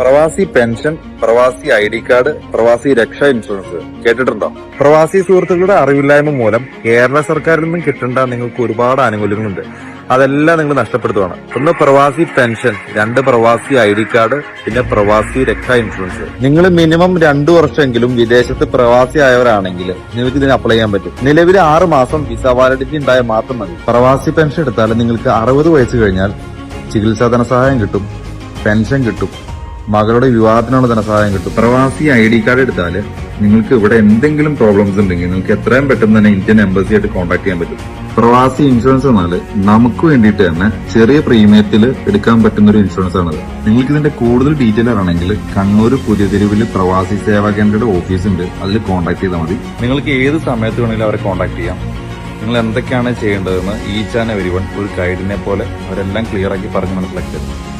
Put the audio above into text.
പ്രവാസി പെൻഷൻ പ്രവാസി I D card പ്രവാസി രക്ഷാ ഇൻഷുറൻസ്. കേട്ടിട്ടുണ്ടോ? പ്രവാസി സുഹൃത്തുക്കളുടെ അറിവില്ലായ്മ മൂലം കേരള സർക്കാരിൽ നിന്നും കിട്ടേണ്ട നിങ്ങൾക്ക് ഒരുപാട് ആനുകൂല്യങ്ങളുണ്ട്. അതെല്ലാം നിങ്ങൾ നഷ്ടപ്പെടുത്തുവാണ്. ഒന്ന് പ്രവാസി പെൻഷൻ രണ്ട് പ്രവാസി ഐ ഡി കാർഡ് പിന്നെ പ്രവാസി രക്ഷാ ഇൻഷുറൻസ്. നിങ്ങൾ മിനിമം രണ്ടു വർഷമെങ്കിലും വിദേശത്ത് പ്രവാസി ആയവരാണെങ്കിൽ നിങ്ങൾക്ക് ഇതിന് അപ്ലൈ ചെയ്യാൻ പറ്റും. നിലവിൽ ആറ് മാസം വിസ വാലിഡിറ്റി ഉണ്ടായാൽ മാത്രം മതി. പ്രവാസി പെൻഷൻ എടുത്താൽ നിങ്ങൾക്ക് അറുപത് വയസ്സ് കഴിഞ്ഞാൽ ചികിത്സാ ധനസഹായം കിട്ടും പെൻഷൻ കിട്ടും. മകളുടെ വിവാഹത്തിനുള്ള ധനസഹായം കിട്ടും. പ്രവാസി ഐ ഡി കാർഡ് എടുത്താൽ നിങ്ങൾക്ക് ഇവിടെ എന്തെങ്കിലും പ്രോബ്ലംസ് ഉണ്ടെങ്കിൽ നിങ്ങൾക്ക് എത്രയും പെട്ടെന്ന് തന്നെ ഇന്ത്യൻ എംബസി ആയിട്ട് കോൺടാക്ട് ചെയ്യാൻ പറ്റും. പ്രവാസി ഇൻഷുറൻസ് എന്നാൽ നമുക്ക് വേണ്ടിയിട്ട് തന്നെ ചെറിയ പ്രീമിയത്തിൽ എടുക്കാൻ പറ്റുന്ന ഒരു ഇൻഷുറൻസ് ആണത്. നിങ്ങൾക്ക് ഇതിന്റെ കൂടുതൽ ഡീറ്റെയിൽ ആണെങ്കിൽ കണ്ണൂർ പുതിയ തെരുവിൽ പ്രവാസി സേവാ കേന്ദ്രയുടെ ഓഫീസ് ഉണ്ട്. അതിൽ കോൺടാക്ട് ചെയ്താൽ മതി. നിങ്ങൾക്ക് ഏത് സമയത്ത് വേണമെങ്കിലും അവരെ കോൺടാക്ട് ചെയ്യാം. നിങ്ങൾ എന്തൊക്കെയാണ് ചെയ്യേണ്ടതെന്ന് ഈ ചാനൽ എവരി വൺ ഒരു ഗൈഡിനെ പോലെ അവരെല്ലാം ക്ലിയർ ആക്കി പറഞ്ഞു മനസ്സിലാക്കി തരും